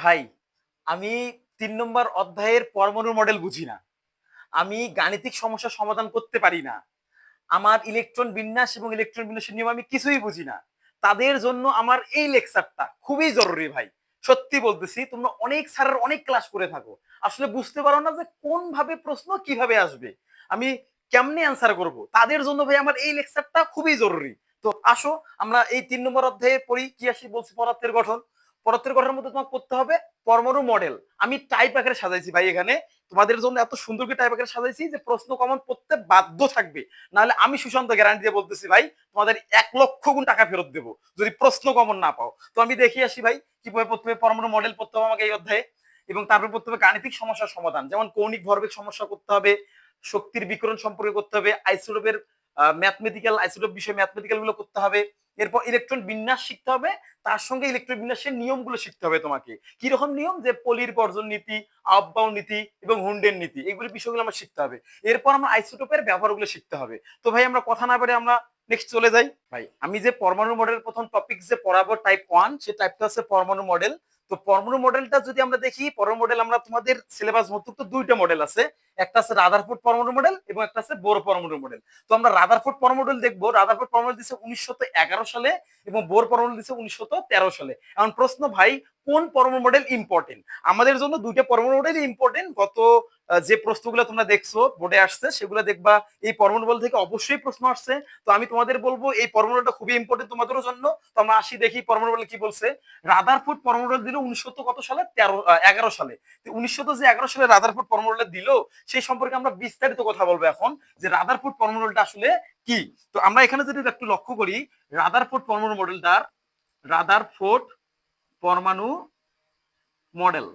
ভাই, আমি তিন নম্বর অধ্যায়ের পরমাণু মডেল বুঝি না। আমি গাণিতিক সমস্যার সমাধান করতে পারি না। আমার ইলেকট্রন বিন্যাস এবং ইলেকট্রন বিন্যাসের নিয়ম আমি কিছুই বুঝি না। তাদের জন্য আমার এই লেকচারটা খুবই জরুরি ভাই। সত্যি বলতেছি, তোমরা অনেক স্যারের অনেক ক্লাস করে থাকো। আসলে বুঝতে পারো না যে কোন ভাবে প্রশ্ন কীভাবে আসবে। আমি কেমনে অ্যান্সার করব? তাদের জন্য ভাই আমার এই লেকচারটা খুবই জরুরি। তো আসো, আমরা এই তিন নম্বর অধ্যায়ে পড়ি, কি আসি বলছি পদার্থের গঠন। পদার্থের গঠনের মধ্যে তোমাকে করতে হবে পরমাণু মডেল আমি টাইপ আকারে সাজাইছি ভাই এখানে। তোমাদের জন্য এত সুন্দর করে টাইপ আকারে সাজাইছি যে প্রশ্ন কমন পড়তে বাধ্য থাকবে। নাহলে আমি সুশান্ত গ্যারান্টি দিয়ে বলতেছি ভাই, তোমাদের এক লক্ষ গুণ টাকা ফেরত দেবো যদি প্রশ্ন কমন না পাও। তো আমি দেখি আসি ভাই, কীভাবে প্রথমে পরমাণু মডেল পড়তে হবে আমাকে এই অধ্যায়ে এবং তারপরে হবে গাণিতিক সমস্যার সমাধান। যেমন কৌণিক ভরবেগ সমস্যা করতে হবে, শক্তির বিকরণ সম্পর্কে করতে হবে, আইসোটোপের ম্যাথমেটিক্যাল আইসোটোপ বিষয়ে ম্যাথমেটিক্যালগুলো করতে হবে। এরপর ইলেকট্রন বিন্যাস শিখতে হবে। তার সঙ্গে ইলেকট্রন বিন্যাসের নিয়মগুলো শিখতে হবে তোমাকে। কি রকম নিয়ম? যে পলির বর্জন নীতি আববাউ নীতি এবং হুন্ডের নীতি। এগুলো বিষয়গুলো আমরা শিখতে হবে। এরপর আমরা আইসোটোপের ব্যবহারগুলো শিখতে হবে। তো ভাই, আমরা কথা না বলে আমরা নেক্সট চলে যাই। ভাই, আমি যে পরমাণু মডেলের প্রথম টপিক যে পড়াবো টাইপ ওয়ান সে টাইপটা হচ্ছে পরমাণু মডেল তো পরমাণু মডেলটা যদি আমরা দেখি, পরমাণু মডেল আমরা তোমাদের সিলেবাস মতো দুইটা মডেল আছে। একটা আছে রাদারফোর্ড পরমাণু মডেল এবং একটা আছে বোর পরমাণু মডেল তো আমরা রাদারফোর্ড পরমাণু মডেল দেখব। রাদারফোর্ড পরমাণু দিচ্ছে উনিশশো এগারো সালে এবং বোর পরমাণু দিচ্ছে উনিশশো তেরো সালে। এখন প্রশ্ন ভাই কোন পরমাণু মডেল ইম্পর্টেন্ট আমাদের জন্য দুইটা পরমাণু মডেল ইম্পর্টেন্ট গত যে প্রশ্নগুলো তোমরা দেখছ বোর্ডে আসছে, সেগুলো দেখবা। এই পরমাণু মডেল থেকে অবশ্যই প্রশ্ন আসছে। তো আমি তোমাদের বলব, এই পরমাণুটা খুবই ইম্পর্টেন্ট তোমাদের জন্য। তো আমরা আসি দেখি পরমাণু মডেল কি বলছে। রাদারফোর্ড পরমাণু মডেল দিল উনিশশো কত সালে? তেরো এগারো সালে। উনিশশো যে এগারো সালে রাদারফোর্ড পরমাণু মডেল দিল, সেই সম্পর্কে আমরা বিস্তারিত কথা বলব এখন, যে রাদারফোর্ড পরমাণু মডেলটা আসলে কি? তো আমরা এখানে যদি একটু লক্ষ্য করি, রাদারফোর্ড পরমাণু মডেলটার রাদারফোর্ড পরমাণু মডেল।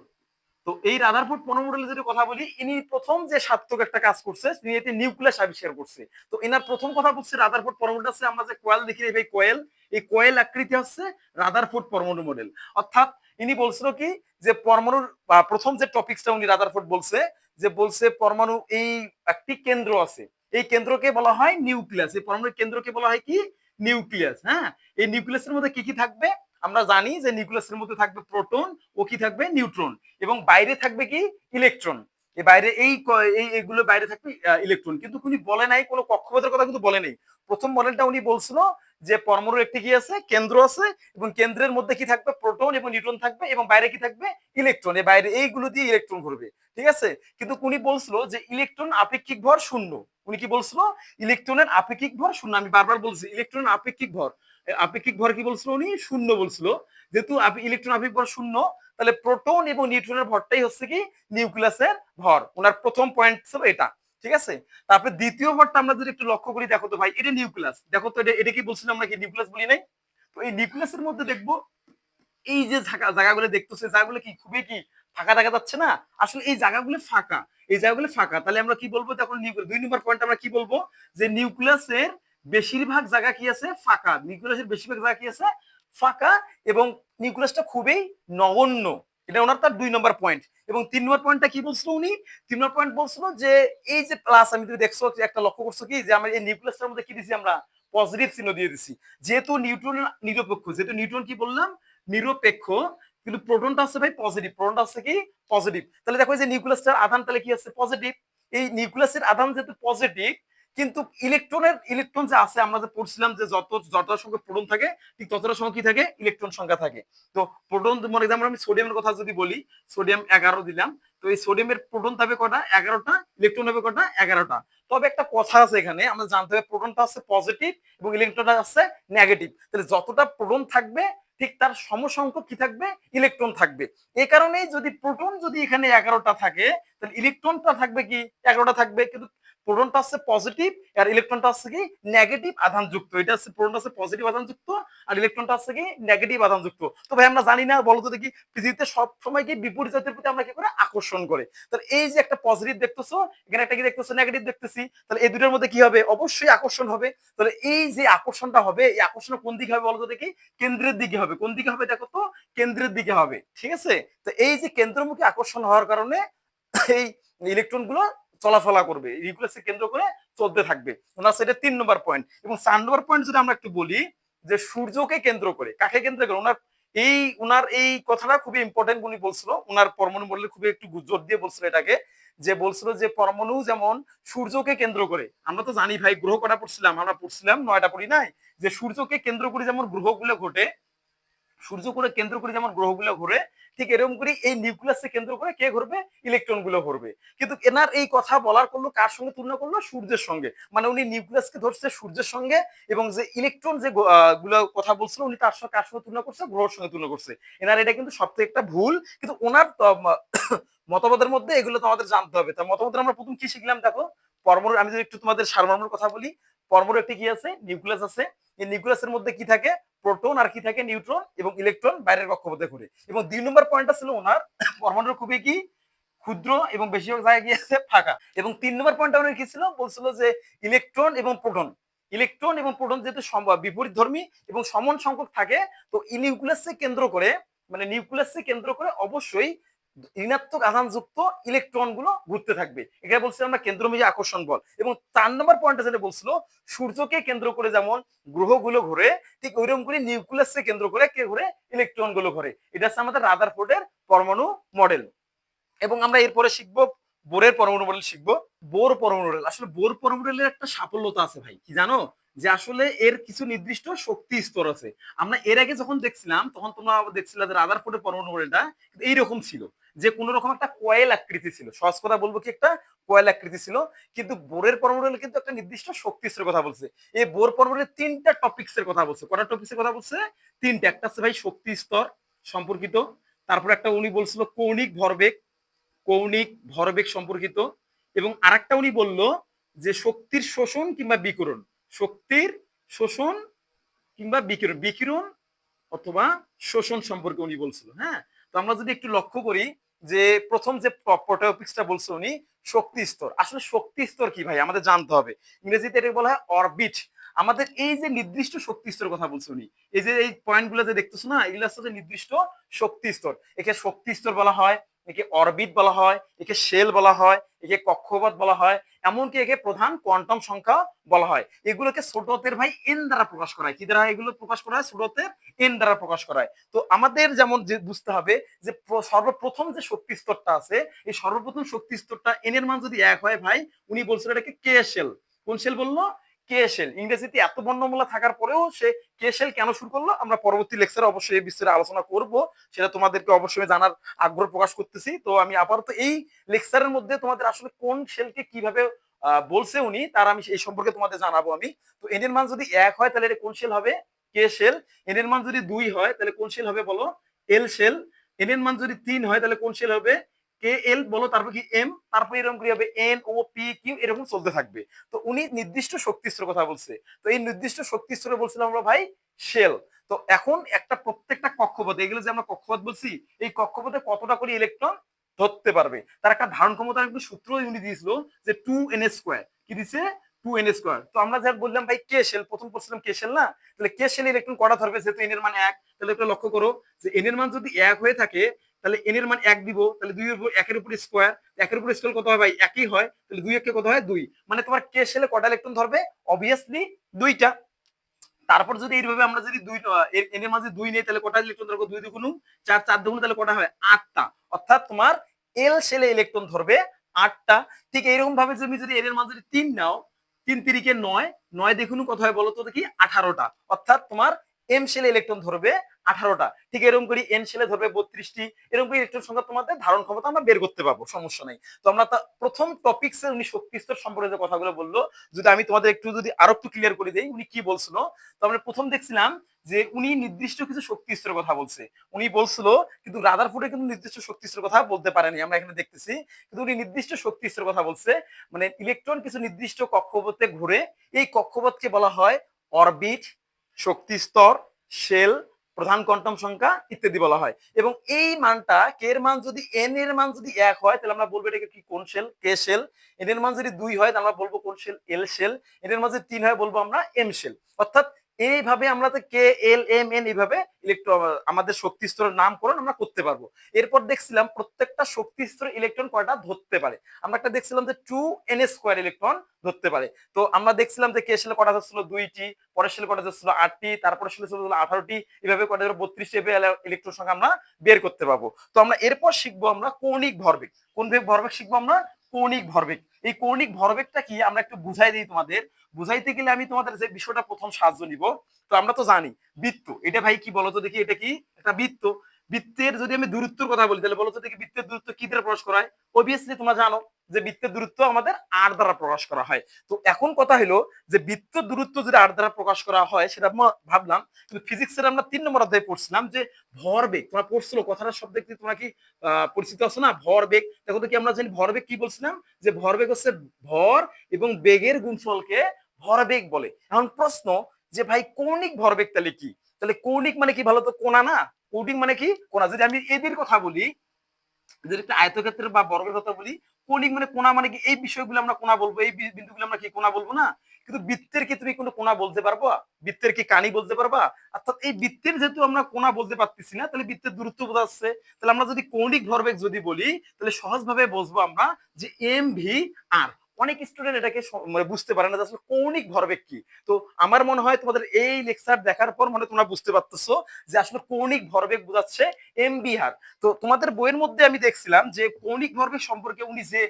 তো এই রাদারফোর্ড পরমাণু মডেলের যদি কথা বলি, ইনি প্রথম যে সার্থক একটা কাজ করছে, তিনি এটি নিউক্লিয়াস আবিষ্কার করছে। তো এনার প্রথম কথা বলছে রাদারফোর্ড পরমাণুটা হচ্ছে আমরা যে কোয়েল দেখি এই কোয়েল এই কোয়েল আকৃতি হচ্ছে রাদারফোর্ড পরমাণু মডেল। অর্থাৎ ইনি বলছিল কি যে পরমাণুর প্রথম যে টপিকসটা উনি রাদারফোর্ড বলছে, যে বলছে পরমাণু এই একটি কেন্দ্র আছে। এই কেন্দ্রকে বলা হয় নিউক্লিয়াস। এই পরমাণুর কেন্দ্রকে বলা হয় কি? নিউক্লিয়াস হ্যাঁ? এই নিউক্লিয়াসের মধ্যে কি কি থাকবে? আমরা জানি যে নিউক্লিয়াসের মধ্যে থাকবে প্রোটন, ও কি থাকবে? নিউট্রন। এবং বাইরে থাকবে কি? ইলেকট্রন। এই বাইরে এই ক- এই এগুলো বাইরে থাকবে ইলেকট্রন। কিন্তু উনি বলে নাই, কোনো কক্ষপথের কথা কিন্তু বলে নাই। প্রথম মডেলটা উনি বলছিল যে পরমাণুর একটি কি আছে? কেন্দ্র আছে। এবং কেন্দ্রের মধ্যে কি থাকবে? প্রোটন এবং নিউট্রন থাকবে এবং বাইরে কি থাকবে? ইলেকট্রন। এই বাইরে এইগুলো দিয়ে ইলেকট্রন ঘুরবে। ঠিক আছে? কিন্তু উনি বলছিল যে ইলেকট্রন আপেক্ষিক ভর শূন্য। উনি কি বলছিল? ইলেকট্রনের আপেক্ষিক ভর শূন্য। আমি বারবার বলছি ইলেকট্রন আপেক্ষিক ভর। আপেক্ষিক ভর কি বলছিল উনি? শূন্য বলছিল। যেহেতু ইলেকট্রন আপেক্ষিক ভর শূন্য, তাহলে প্রোটন এবং নিউট্রনের ভরটাই হচ্ছে কি? নিউক্লিয়াসের ভর। ওনার প্রথম পয়েন্ট ছিল এটা। ঠিক আছে? তারপরে দ্বিতীয় ভরটা আমরা যদি একটু লক্ষ্য করি, দেখো তো ভাই, এটা নিউক্লিয়াস দেখো তো এটা এটা কি বলছিলাম আমরা কি নিউক্লিয়াস বলি নাই? তো এই নিউক্লিয়াসের মধ্যে দেখব, এই যে জায়গা জায়গাগুলো দেখতেছে জায়গাগুলো কি খুবই কি ফাঁকা দেখা যাচ্ছে না? আসলে এই জায়গাগুলো ফাঁকা। এই জায়গাগুলো ফাঁকা। তাহলে আমরা কি বলব? তখন দুই নম্বর পয়েন্ট আমরা কি বলব? যে নিউক্লিয়াসের বেশিরভাগ জায়গা কি আছে? ফাঁকা। নিউক্লিয়াসের বেশিরভাগ জায়গা কি আছে? ফাঁকা এবং নিউক্লিয়াসটা খুবই নগণ্য। এটা ওনার তার দুই নম্বর পয়েন্ট এবং তিন নম্বর পয়েন্টটা কি বলছিল উনি? তিন নম্বর পয়েন্ট বলছিল যে, এই যে প্লাস আমি তুমি দেখছ একটা লক্ষ্য করছ কি? যে আমরা এই নিউক্লিয়াসটার মধ্যে কি দিছি আমরা? পজিটিভ চিহ্ন দিয়ে দিছি। যেহেতু নিউট্রন নিরপেক্ষ, যেহেতু নিউট্রন কি বললাম? নিরপেক্ষ। কিন্তু প্রোটনটা আছে ভাই পজিটিভ প্রোটনটা আছে কি? পজিটিভ তাহলে দেখো যে নিউক্লিয়াসটার আধান তাহলে কি আছে? পজিটিভ এই নিউক্লিয়াসের আধান যেহেতু পজিটিভ কিন্তু ইলেকট্রনের ইলেকট্রন যে আছে, আমরা যে পড়ছিলাম যে যত, যতটা সংখ্যা প্রোটন থাকে, ঠিক ততটা সংখ্যা কি থাকে? ইলেকট্রন সংখ্যা থাকে। তো প্রোটন, মনে যেমন আমি সোডিয়ামের কথা যদি বলি সোডিয়াম এগারো দিলাম, তো এই সোডিয়ামের প্রোটন থাকবে কটা? এগারোটা ইলেকট্রন হবে কটা? এগারোটা। তবে একটা কথা আছে এখানে, আমরা জানতে হবে প্রোটনটা আছে পজিটিভ এবং ইলেকট্রনটা আছে নেগেটিভ তাহলে যতটা প্রোটন থাকবে, ঠিক তার সমসংখ্যক কি থাকবে? ইলেকট্রন থাকবে। এই কারণেই যদি প্রোটন যদি এখানে এগারোটা থাকে, তাহলে ইলেকট্রনটা থাকবে কি? এগারোটা থাকবে। কিন্তু প্রোটনটা আছে পজিটিভ আর ইলেকট্রনটা আছে কি নেগেটিভ আধান যুক্ত এটা আছে প্রোটনটা আছে পজিটিভ আধান যুক্ত আর ইলেকট্রনটা আছে কি নেগেটিভ আধান যুক্ত তো ভাই, আমরা জানি না বলতো দেখি, পৃথিবীতে সব সময় কি বিপরীত জাতের প্রতি আমরা কি করে আকর্ষণ করে? তাহলে এই যে একটা পজিটিভ দেখতেছো, এখানে একটা কি দেখতেছো? নেগেটিভ দেখতেছি। তাহলে এই দুটোর মধ্যে কি হবে? অবশ্যই আকর্ষণ হবে। তাহলে এই যে আকর্ষণটা হবে, এই আকর্ষণ কোন দিকে হবে বলতো দেখি? কেন্দ্রের দিকে হবে। কোন দিকে হবে দেখো তো? কেন্দ্রের দিকে হবে। ঠিক আছে? তো এই যে কেন্দ্রমুখী আকর্ষণ হওয়ার কারণে এই ইলেকট্রন গুলো চলাফেরা করবে নিউক্লিয়াসকে কেন্দ্র করে চলতে থাকবে। ওনার সেটা তিন নম্বর পয়েন্ট এবং চার নম্বর পয়েন্ট যদি আমরা একটু বলি, যে সূর্যকে কেন্দ্র করে, কাকে কেন্দ্র করে? ওনার এই উনার এই কথাটা খুবই ইম্পর্টেন্ট উনি বলছিল। উনার পরমাণু মডেলে খুবই একটু জোর দিয়ে বলছিল এটাকে। যে বলছিল যে পরমাণু যেমন সূর্যকে কেন্দ্র করে। আমরা তো জানি ভাই, গ্রহ কটা পড়ছিলাম? আমরা পড়ছিলাম নয়টা পড়ি নাই। যে সূর্যকে কেন্দ্র করে যেমন গ্রহগুলো ঘটে সূর্য করে কেন্দ্র করে যেমন গ্রহগুলো ঘুরে, ঠিক এরকম করে এই নিউক্লিয়াসকে কেন্দ্র করে কে ঘুরবে? ইলেকট্রনগুলো ঘুরবে। কিন্তু এনার এই কথা বলার করল কার সঙ্গে তুলনা করল? সূর্যের সঙ্গে। মানে উনি নিউক্লিয়াসকে ধরছে সূর্যের সঙ্গে এবং যে ইলেকট্রন যে গুলো কথা বলছিল, উনি তার সঙ্গে কার সঙ্গে তুলনা করছে? গ্রহর সঙ্গে তুলনা করছে। এনার এটা কিন্তু সবথেকে একটা ভুল। কিন্তু ওনার মতবাদের মধ্যে এগুলো তো আমাদের জানতে হবে। তার মতবাদের আমরা প্রথম কি শিখলাম দেখো? পরমাণু আমি যদি একটু তোমাদের সারমর্মের কথা বলি পরমাণু একটি কি আছে? নিউক্লিয়াস আছে। এই নিউক্লিয়াসের মধ্যে কি থাকে? প্রোটন আর কি থাকে? নিউট্রন এবং ইলেকট্রন বাইরের কক্ষপথে ঘুরে এবং দুই নম্বর পয়েন্টটা ছিল ওনার পরমাণুর খুবই কি? ক্ষুদ্র এবং বেশিরভাগ জায়গায় গিয়েছে ফাঁকা। এবং তিন নম্বর পয়েন্টটা উনি কি ছিল? বলছিল যে ইলেকট্রন এবং প্রোটন। ইলেকট্রন এবং প্রোটন যেহেতু বিপরীত ধর্মী এবং সমান সংখ্যক থাকে, তো এই নিউক্লিয়াসকে কেন্দ্র করে মানে নিউক্লিয়াসকে কেন্দ্র করে অবশ্যই ঋণাত্মক আধানযুক্ত ইলেকট্রনগুলো ঘুরতে থাকবে। এটা বলছি আমরা কেন্দ্রমুখী আকর্ষণ বল। এবং চার নম্বর পয়েন্টটা যেটা বলছিল, সূর্যকে কেন্দ্র করে যেমন গ্রহগুলো ঘুরে, ঠিক ওইরকম করে নিউক্লিয়াসকে কেন্দ্র করে কে ঘুরে? ইলেকট্রনগুলো ঘুরে। এটা হচ্ছে আমাদের রাদারফোর্ডের পরমাণু মডেল এবং আমরা এরপরে শিখব, বোরের পরমাণু মডেল শিখব। বোর পরমাণু মডেল আসলে বোর পরমাণু মডেলের একটা সাফল্যতা আছে ভাই, কি জানো? যে আসলে এর কিছু নির্দিষ্ট শক্তি স্তর আছে। আমরা এর আগে যখন দেখছিলাম, তখন তোমরা দেখছিলে যে রাদারফোর্ডের পরমাণু মডেলটা এইরকম ছিল। যে কোন রকম একটা কয়েল আকৃতি ছিল। সহজ কথা বলব কি একটা? কয়েল আকৃতি ছিল। কিন্তু বোরের পরমাণু কিন্তু একটা নির্দিষ্ট শক্তি স্তরের কথা বলছে। এই বোর পরমাণুর তিনটা টপিক্স এর কথা বলছে। কটা টপিক্স এর কথা বলছে? তিনটা। একটা আছে ভাই শক্তি স্তর সম্পর্কিত। তারপর একটা উনি বলছিল কৌণিক ভরবেগ। কৌণিক ভরবেগ সম্পর্কিত। এবং আরেকটা উনি বলল যে শক্তির শোষণ কিংবা বিকিরণ। শক্তির শোষণ কিংবা বিকিরণ। বিকিরণ অথবা শোষণ সম্পর্কে উনি বলছিল হ্যাঁ? তো আমরা যদি একটু লক্ষ্য করি যে প্রথম যে টপিক্সটা বলছে উনি, শক্তি স্তর। আসলে শক্তি স্তর কি ভাই? আমাদের জানতে হবে। ইংরেজিতে এটাকে বলা হয় অরবিট আমাদের এই যে নির্দিষ্ট শক্তি স্তর কথা বলছে উনি, এই যে এই পয়েন্টগুলো যে দেখতেছো না, এগুলো হচ্ছে নির্দিষ্ট শক্তি স্তর। একে শক্তি স্তর বলা হয় একে অরবিট বলা হয়, একে শেল বলা হয়, একে কক্ষপথ বলা হয়, এমনকি একে প্রধান কোয়ান্টাম সংখ্যা বলা হয়। এগুলোকে ছোটতের ভাই এন দ্বারা প্রকাশ করা হয় কি দ্বারা এগুলো প্রকাশ করা হয়? ছোটতের এন দ্বারা প্রকাশ করা হয় তো আমাদের যেমন যে বুঝতে হবে যে সর্বপ্রথম যে শক্তি স্তরটা আছে, এই সর্বপ্রথম শক্তি স্তরটা এন এর মান যদি এক হয় ভাই, উনি বলছিল এটাকে কে শেল। কোন শেল বলল? কে শেল? ইংরেজিতে এত বর্ণমূলা থাকার পরেও সে কে শেল কেন শুরু করল? আমরা পরবর্তী লেকচারে অবশ্যই এই বিষয়ে আলোচনা করব। সেটা তোমাদেরকে অবশ্যই জানার আগ্রহ প্রকাশ করতেছি। তো আমি আপাতত এই লেকচারের মধ্যে তোমাদের আসলে কোন শেলকে কীভাবে বলছে উনি, তার আমি এই সম্পর্কে তোমাদের জানাব আমি। তো এন এর মান যদি এক হয়, তাহলে এটা কোন সেল হবে? কে সেল এন এর মান যদি দুই হয়, তাহলে কোন সেল হবে বলো? এল সেল এন এর মান যদি তিন হয়, তাহলে কোন সেল হবে? কে এল বলো, তারপর কি এম, তারপর এরকম কি হবে এন, ও, পি, কিউ, এরকম চলতে থাকবে। তো উনি নির্দিষ্ট শক্তি স্তরের কথা বলছে। তো এই নির্দিষ্ট শক্তি স্তরে বলছিলাম আমরা ভাই শেল। তো এখন একটা প্রত্যেকটা কক্ষপথ, এগুলো যে আমরা কক্ষপথ বলছি, এই কক্ষপথে কতটা করে ইলেকট্রন ধরতে পারবে? তার একটা ধারণ ক্ষমতার একটু সূত্র উনি দিয়েছিল যে টু এন স্কোয়ার। কি দিছে টু এন স্কোয়ার। তো আমরা যা বললাম ভাই কে শেল, প্রথম পড়ছিলাম কে শেল না? তাহলে কে শেল ইলেকট্রন কটা ধরবে? যেহেতু এন এর এক, তাহলে একটু লক্ষ্য করো যে এন এর মান যদি এক হয়ে থাকে তাহলে এন এর মান এক দিব, তাহলে দুই একের উপর স্কোয়ার একের উপর স্কোয়ার কত হয় ভাই? একই হয়, তাহলে দুই একে কত হয়? দুই। মানে তোমার কে শেলে কটা ইলেকট্রন ধরবে? অবভিয়াসলি দুইটা। তারপর যদি এইভাবে আমরা যদি দুই এন এর মাঝে দুই নেই, তাহলে কটা ইলেকট্রন ধরবো দুই দুগুণ চার চার দুগুণ, তাহলে কটা হয়? আটটা। অর্থাৎ তোমার এল সেলে ইলেকট্রন ধরবে আটটা। ঠিক এইরকম ভাবে তুমি যদি এর মাঝে তিন নাও, তিন তিরিকে নয় নয় দেখুন কত হয় বলতো দেখি? আঠারোটা। অর্থাৎ তোমার এম সেলে ইলেকট্রন ধরবে আঠারোটা। ঠিক এরকম করে এন সেলে ধরবে বত্রিশটি। এরকম করে ইলেকট্রন সংখ্যা তোমাদের ধারণ ক্ষমতা আমরা বের করতে পারব, সমস্যা নেই। তো আমরা প্রথম টপিক্সে উনি শক্তি স্তর সম্পর্কে যে কথাগুলো বলল, যদি আমি তোমাদের একটু যদি আরও একটু ক্লিয়ার করে দিই, উনি কি বলছিল? তো আমরা প্রথম দেখছিলাম যে উনি নির্দিষ্ট কিছু শক্তি স্তরের কথা বলছে। উনি বলছিল, কিন্তু রাদারফোর্ডে কিন্তু নির্দিষ্ট শক্তি স্তরের কথা বলতে পারেনি, আমরা এখানে দেখতেছি। কিন্তু উনি নির্দিষ্ট শক্তি স্তরের কথা বলছে মানে ইলেকট্রন কিছু নির্দিষ্ট কক্ষপথে ঘুরে, এই কক্ষপথকে বলা হয় অরবিট শক্তি স্তর, শেল, প্রধান কোয়ান্টাম সংখ্যা ইত্যাদি বলা হয়। এবং এই মানটা কে এর মান যদি এন এর মান যদি এক হয়, তাহলে আমরা বলব এটাকে কি, কোন শেল? কে শেল। এন এর মান যদি দুই হয়, তাহলে আমরা বলব কোন শেল? এল শেল। এন এর মান যদি তিন হয়, বলব আমরা এম শেল। অর্থাৎ এইভাবে আমরা তো কে, এল, এম, এন এইভাবে ইলেকট্রন আমাদের শক্তি স্তরের নামকরণ আমরা করতে পারব। এরপর দেখছিলাম প্রত্যেকটা শক্তি স্তর ইলেকট্রন কয়টা ধরতে পারে। আমরা একটা দেখছিলাম যে টু এন স্কোয়ার ইলেকট্রন ধরতে পারে। তো আমরা দেখছিলাম যে কে সেলে কটা ধরছিল? দুইটি, পরের সেলে কটা ধরছিল? আটটি তারপরে সেলে ছিল আঠারোটি, এভাবে কটা বত্রিশটি ইলেকট্রন সংখ্যা আমরা বের করতে পারব। তো আমরা এরপর শিখব আমরা কৌণিক ভরবেগ। কোন বেগ ভরবেগ শিখব আমরা? কৌণিক ভরবেগ। এই কৌণিক ভরবেগটা কি? আমরা একটু বুঝাই দিই তোমাদের। বুঝাইতে গেলে আমি তোমাদের যে বিষয়টা প্রথম সাহায্য নিব। তো আমরা তো জানি, বৃত্ত। এটা ভাই কি বলতো দেখি? এটা কি? একটা বৃত্ত। বৃত্তের যদি আমি দূরত্বের কথা বলি, তাহলে বলতো দেখি বৃত্তের দূরত্ব কি দ্বারা প্রকাশ করা হয়? অবভিয়াসলি তোমরা জানো যে বৃত্তের দূরত্ব আমাদের আর দ্বারা প্রকাশ করা হয়। তো এখন কথা হলো যে বৃত্ত দূরত্ব যদি আর দ্বারা প্রকাশ করা হয়, সেটা আমরা ভাবলাম, কিন্তু ফিজিক্সের আমরা তিন নম্বর অধ্যায়ে পড়ছিলাম যে ভরবেগ তোমরা পড়ছিল, কথাটা শব্দ কি তোমরা কি পরিচিত আছো না? ভরবেগ দেখো তো কি আমরা জানি ভরবেগ কি বলছিলাম? যে ভরবেগ হচ্ছে ভর এবং বেগের গুণফলকে ভরবেগ বলে। এখন প্রশ্ন যে ভাই কৌণিক ভরবেগ তাহলে কি? তাহলে কৌণিক মানে কি ভালো তো কোনা না? কৌণিক মানে কি? কোনা, যদি আমি এদের কথা বলি, যদি একটা আয়তক্ষেত্রের বা বর্গের কথা বলি কৌণিক মানে কোনা মানে কি? এই বিষয়গুলো আমরা কোনা বলব, এই বিন্দুগুলো আমরা কি কোনা বলব না? কিন্তু বৃত্তের কি তুমি কোনো কোনা বলতে পারবা? বৃত্তের কি কানি বলতে পারবা? অর্থাৎ এই বৃত্তের যেহেতু আমরা কোনা বলতে পারতেছি না, তাহলে বৃত্তের দূরত্ব বোঝাচ্ছে তাহলে আমরা যদি কৌণিক ভরবেগ যদি বলি, তাহলে সহজভাবে বুঝব আমরা যে এম ভি আর অনেক স্টুডেন্ট এটাকে মানে বুঝতে পারে না আসলে কৌণিক ভরবেগ কি। তো আমার মনে হয় তোমাদের এই লেকচার দেখার পর মানে তোমরা বুঝতে পারতেছো যে আসলে কৌণিক ভরবেগ বোঝাচ্ছে এম বি আর তো তোমাদের বইয়ের মধ্যে আমি দেখছিলাম যে কৌণিক ভরবেগ সম্পর্কে উনি যে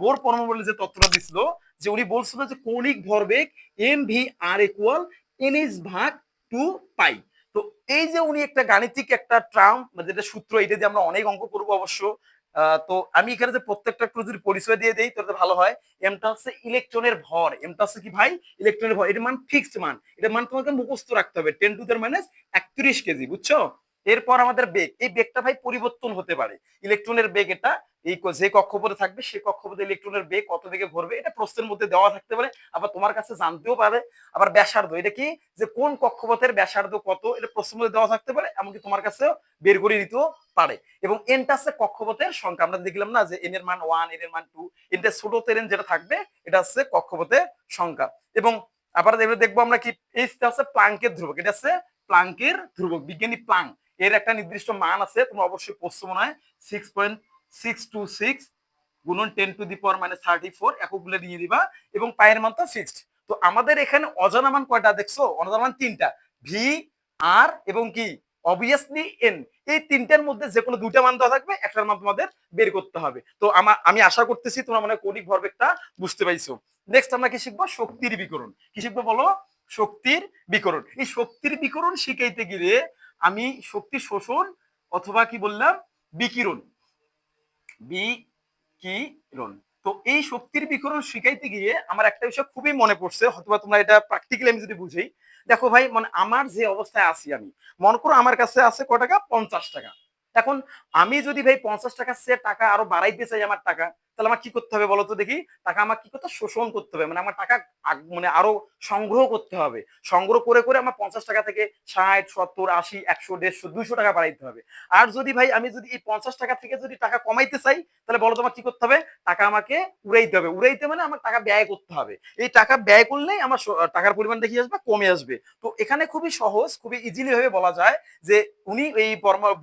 বোর পরমাণু যে তথ্যটা দিছিল, যে উনি বলছিল যে কৌণিক ভরবেগ M V R equal N S ভাগ টু পাই। তো এই যে উনি একটা গাণিতিক একটা ট্রাম যেটা সূত্র, এটা দিয়ে আমরা অনেক অঙ্ক করব অবশ্য। তো আমি এখানে যে প্রত্যেকটা একটু যদি পরিচয় দিয়ে দেই, তাহলে ভালো হয়। এমটা হচ্ছে ইলেকট্রনের ভর। এমটা হচ্ছে কি ভাই? ইলেকট্রনের ভর। এটা মান ফিক্সড মান। এটা মান তোমাকে মুখস্থ রাখতে হবে। টেন টু দের মাইনাস একত্রিশ কেজি, বুঝছ? এরপর আমাদের বেগ, এই বেগটা ভাই পরিবর্তন হতে পারে। ইলেকট্রনের বেগ এটা, এই যে কক্ষপথে থাকবে সেই কক্ষপথে ইলেকট্রনের বেগ কত বেগে ঘুরবে, এটা প্রশ্নের মধ্যে দেওয়া থাকতে পারে, আবার তোমার কাছে জানতেও পারে। আবার ব্যাসার্ধ, এটা কি? যে কোন কক্ষপথের ব্যাসার্ধ কত, এটা প্রশ্নের মধ্যে দেওয়া থাকতে পারে, এমনকি তোমার কাছেও বের করে নিতেও পারে। এবং এনটা হচ্ছে কক্ষপথের সংখ্যা। আমরা দেখলাম না যে এন এর মান ওয়ান এন এর মান টু এনটা ছোট তেরেন যেটা থাকবে, এটা হচ্ছে কক্ষপথের সংখ্যা। এবং আবার দেখব আমরা কি এইটা হচ্ছে প্লাঙ্কের ধ্রুবক, এটা হচ্ছে প্লাঙ্কের ধ্রুবক, বিজ্ঞানী প্লাঙ্ক। এর একটা নির্দিষ্ট মান আছে, তোমরা অবশ্যই পড়ছো মনে হয় six point six two six গুণন ten to the power minus thirty four এককগুলো নিয়ে দিবা এবং পায়ের তো ফিক্সড তো আমাদের এখানে অজানা মান কয়টা দেখছ? অজানা মান তিনটা। ভি আর এবং কি? অবভিয়াসলি এন এই তিনটার মধ্যে যে কোনো দুইটা মান দেওয়া থাকবে, একটার মান তোমাদের বের করতে হবে। তো আমার আমি আশা করতেছি তোমরা মানে কৌণিক ভরবেগটা বুঝতে পাইছো। নেক্সট আমরা কি শিখব? শক্তির বিকরণ। কি শিখব বলো? শক্তির বিকরণ। এই শক্তির বিকরণ শিখাইতে গেলে আমি শক্তি শোষণ অথবা কি বললাম? বিকিরণ। বিকিরণ। তো এই শক্তির বিকরণ শিখাইতে গিয়ে আমার একটা বিষয় খুবই মনে পড়ছে, হয়তোবা তোমরা এটা প্র্যাকটিক্যালি আমি যদি বুঝি। দেখো ভাই মানে আমার যে অবস্থায় আছি আমি, মনে করো আমার কাছে আছে ক টাকা? পঞ্চাশ টাকা। এখন আমি যদি ভাই পঞ্চাশ টাকা সে টাকা আরও বাড়াইতে চাই আমার টাকা তাহলে আমার কি করতে হবে বলতো দেখি? টাকা আমার কি করতে শোষণ করতে হবে। মানে আমার টাকা মানে আরও সংগ্রহ করতে হবে। সংগ্রহ করে করে আমার পঞ্চাশ টাকা থেকে ষাট, সত্তর, আশি, একশো, দেড়শো, দুইশো টাকা বাড়াইতে হবে। আর যদি ভাই, আমি যদি এই পঞ্চাশ টাকা থেকে যদি টাকা কমাইতে চাই, তাহলে বলো তোমার কি করতে হবে? টাকা আমাকে উড়াইতে হবে। উড়াইতে মানে আমার টাকা ব্যয় করতে হবে। এই টাকা ব্যয় করলেই আমার টাকার পরিমাণ দেখি আসবে, কমে আসবে। তো এখানে খুবই সহজ, খুবই ইজিলি ভাবে বলা যায় যে উনি এই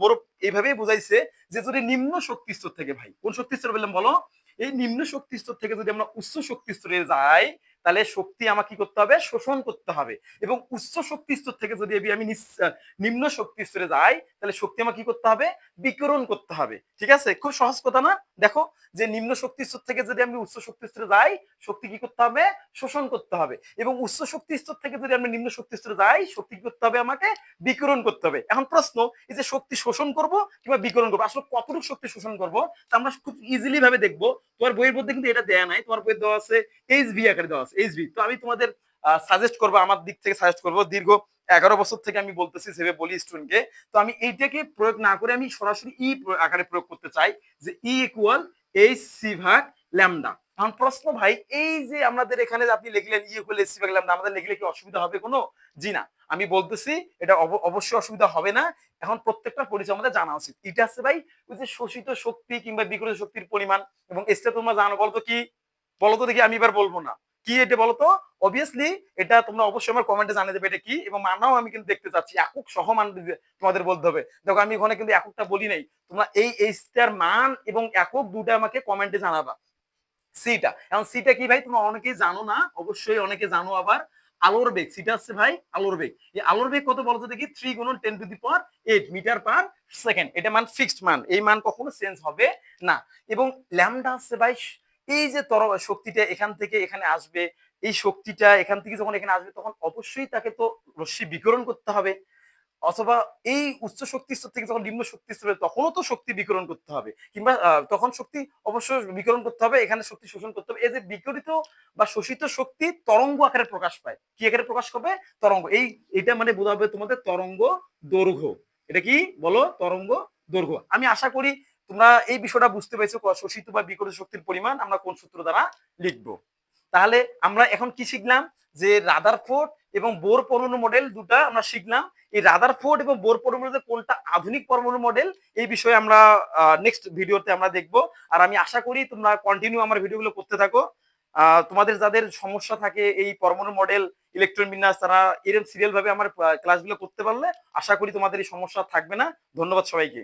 বড় এইভাবেই বুঝাইছে যে যদি নিম্ন শক্তি স্তর থেকে ভাই, কোন শক্তি স্তর বললাম বলো? এই নিম্ন শক্তি স্তর থেকে যদি আমরা উচ্চ শক্তি স্তরে যাই তাহলে শক্তি আমাকে কি করতে হবে? শোষণ করতে হবে। এবং উচ্চ শক্তি স্তর থেকে যদি আমি- নিম্ন শক্তি স্তরে যাই, তাহলে শক্তি আমাকে কি করতে হবে? বিকিরণ করতে হবে। ঠিক আছে? খুব সহজ কথা না? দেখো, যে নিম্ন শক্তি স্তর থেকে যদি আমি উচ্চ শক্তি স্তরে যাই, শক্তি কি করতে হবে? শোষণ করতে হবে। এবং উচ্চ শক্তি স্তর থেকে যদি আমি নিম্ন শক্তি স্তরে যাই, শক্তি কি করতে হবে আমাকে? বিকিরণ করতে হবে। এখন প্রশ্ন, এই যে শক্তি শোষণ করব কিংবা বিকিরণ করব? আসলে কতটুকু শক্তি শোষণ করব? তা আমরা খুব ইজিলি ভাবে দেখব। তোমার বইয়ের মধ্যে কিন্তু এটা দেয়া নাই। তোমার বইয়ের দেওয়া আছে এইচ ভি আকারে দেওয়া আছে। এইচ ভি তো আমি তোমাদের সাজেস্ট করব, আমার দিক থেকে সাজেস্ট করব, দীর্ঘ এগারো বছর থেকে আমি বলতেছি সেভাবে বলি স্টুডেন্টকে তো আমি এইটাকে প্রয়োগ না করে আমি সরাসরি ই আকারে প্রয়োগ করতে চাই, যে ই ইকুয়াল এইচ সি ভাগ ল্যামডা এখন প্রশ্ন ভাই, এই যে আমাদের এখানে আপনি লিখলেন ই ইকুয়াল এইচ সি ভাগ ল্যামডা আমাদের লিখলে কি অসুবিধা হবে কোনো? জি না। আমি বলতেছি, এটা অব- অবশ্যই অসুবিধা হবে না। এখন প্রত্যেকটা পরিচয় আমাদের জানা উচিত। এটা আছে ভাই, ওই যে শোষিত শক্তি কিংবা বিকৃত শক্তির পরিমাণ। এবং এসটা তোমরা জানো, বলতো কি? বলতো দেখি, আমি এবার বলব না। কি এটা বলতো? অবভিয়াসলি এটা তোমরা অবশ্যই আমার কমেন্টে জানিয়ে দেবে এটা কি এবং মানাও আমি কিন্তু দেখতে চাচ্ছি। একক সহ মান তোমাদের বলতে হবে। দেখো, আমি ওখানে কিন্তু এককটা বলি নাই। তোমরা এই এইচটার মান এবং একক দুটা আমাকে কমেন্টে জানাবা। সিটা এখন সিটা কি ভাই? তোমরা অনেকেই জানো না। অবশ্যই অনেকে জানো আবার। আলোর বেগ। সিটা হচ্ছে ভাই আলোর বেগ। এই আলোর বেগ কত বলতো দেখি? থ্রি গুণন ten to the power eight metre per second এটা মান ফিক্সড মান। এই মান কখনো চেঞ্জ হবে না। এবং ল্যামডা হচ্ছে ভাই এই যে তর শক্তিটা এখান থেকে এখানে আসবে, এই শক্তিটা এখান থেকে যখন এখানে আসবে তখন অবশ্যই তাকে তো রশ্মি বিকিরণ করতে হবে। অথবা এই উচ্চ শক্তি স্তর থেকে যখন নিম্ন শক্তি স্তরে তখনও তো শক্তি বিকিরণ করতে হবে। কিংবা তখন শক্তি অবশ্যই বিকিরণ করতে হবে, এখানে শক্তি শোষণ করতে হবে। এই যে বিকরিত বা শোষিত শক্তি তরঙ্গ আকারে প্রকাশ পায়। কি আকারে প্রকাশ করবে? তরঙ্গ। এই, এটা মানে বোঝাবে তোমাদের তরঙ্গ দৈর্ঘ্য। এটা কি? বলো, তরঙ্গ দৈর্ঘ্য। আমি আশা করি তোমরা এই বিষয়টা বুঝতে পেরেছ শোষিত বা বিকিরিত শক্তির পরিমাণ, আমরা কোন সূত্র দ্বারা লিখব। তাহলে আমরা এখন কি শিখলাম? যে রাদার রাদারফোর্ড এবং বোর পরমাণু মডেল দুটা আমরা শিখলাম। এই রাদার রাদারফোর্ড এবং বোর পরমাণু কোনটা আধুনিক পরমাণু মডেল এই বিষয়ে আমরা নেক্সট ভিডিওতে আমরা দেখব। আর আমি আশা করি তোমরা কন্টিনিউ আমার ভিডিওগুলো করতে থাকো। তোমাদের যাদের সমস্যা থাকে এই পরমাণু মডেল ইলেকট্রন বিন্যাস, তারা এরকম সিরিয়াল ভাবে আমার ক্লাসগুলো করতে পারলে আশা করি তোমাদের এই সমস্যা থাকবে না। ধন্যবাদ সবাইকে।